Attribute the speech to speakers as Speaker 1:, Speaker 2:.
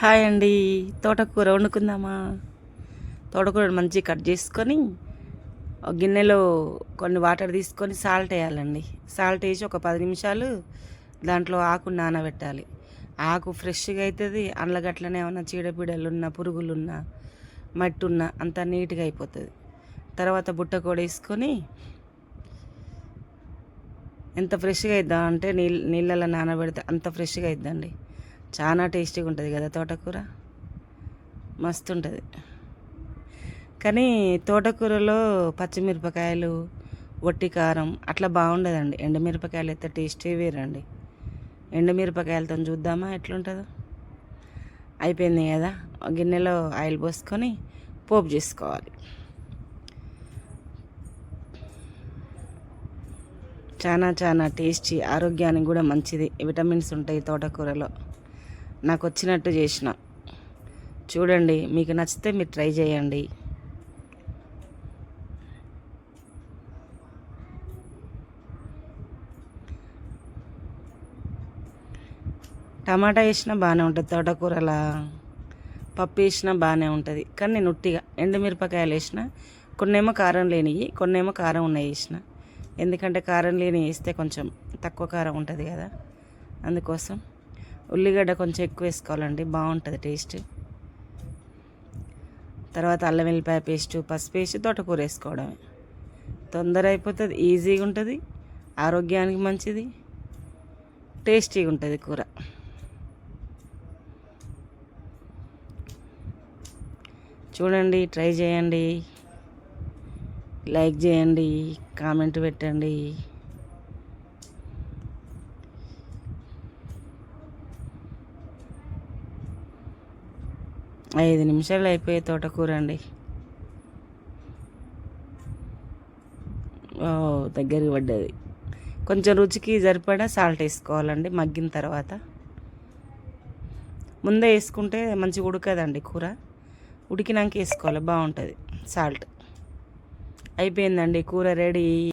Speaker 1: Hi అండి. తోటకూర వండుకుందామా? తోటకూర మంచిగా కట్ చేసుకొని గిన్నెలో కొన్ని వాటర్ తీసుకొని సాల్ట్ వేయాలండి. సాల్ట్ వేసి ఒక పది నిమిషాలు దాంట్లో ఆకు నానబెట్టాలి. ఆకు ఫ్రెష్గా అవుతుంది. అందులో గట్లనే ఏమన్నా చీడపీడలు ఉన్న పురుగులు ఉన్న మట్టి ఉన్నా అంతా నీట్గా అయిపోతుంది. తర్వాత బుట్ట కూడా వేసుకొని ఎంత ఫ్రెష్గా అవుద్దాం అంటే నీళ్ళ నీళ్ళలో నానబెడితే అంత ఫ్రెష్గా అవుద్దండి చాలా టేస్టీగా ఉంటుంది కదా తోటకూర? మస్తు ఉంటుంది కానీ తోటకూరలో పచ్చిమిరపకాయలు వట్టి కారం అట్లా బాగుండదండి. ఎండుమిరపకాయలు అయితే టేస్టీ వేరండి. ఎండుమిరపకాయలతో చూద్దామా ఎట్లుంటుందో? అయిపోయింది కదా. గిన్నెలో ఆయిల్ పోసుకొని పోపు చేసుకోవాలి. చాలా చాలా టేస్టీ ఆరోగ్యానికి కూడా మంచిది. విటమిన్స్ ఉంటాయి తోటకూరలో. నాకు వచ్చినట్టు చేసిన. చూడండి మీకు నచ్చితే మీరు ట్రై చేయండి. టమాటా వేసినా బాగానే ఉంటుంది తోటకూరలా. పప్పు వేసినా బాగానే ఉంటుంది కానీ నేను ఉట్టిగా ఎండుమిరపకాయలు వేసిన కొన్నేమో కారం లేనివి కొన్నేమో కారం ఉన్నాయి వేసిన. ఎందుకంటే కారం లేని వేస్తే కొంచెం తక్కువ కారం ఉంటుంది కదా అందుకోసం. ఉల్లిగడ్డ కొంచెం ఎక్కువ వేసుకోవాలండి. బాగుంటుంది టేస్ట్. తర్వాత అల్లం వెల్లిపాయ పేస్ట్ పసుపు వేసి తోటకూర వేసుకోవడమే. తొందర అయిపోతుంది ఈజీగా ఉంటుంది ఆరోగ్యానికి మంచిది టేస్టీగా ఉంటుంది కూర. చూడండి ట్రై చేయండి లైక్ చేయండి కామెంట్ పెట్టండి. ఐదు నిమిషాలు అయిపోయే తోటకూర అండి ఓ దగ్గరికి పడ్డది. కొంచెం రుచికి సరిపడా సాల్ట్ వేసుకోవాలండి మగ్గిన తర్వాత. ముందే వేసుకుంటే మంచిగా ఉడకదండి కూర. ఉడికినాక వేసుకోవాలి బాగుంటుంది సాల్ట్. అయిపోయిందండి కూర రెడీ.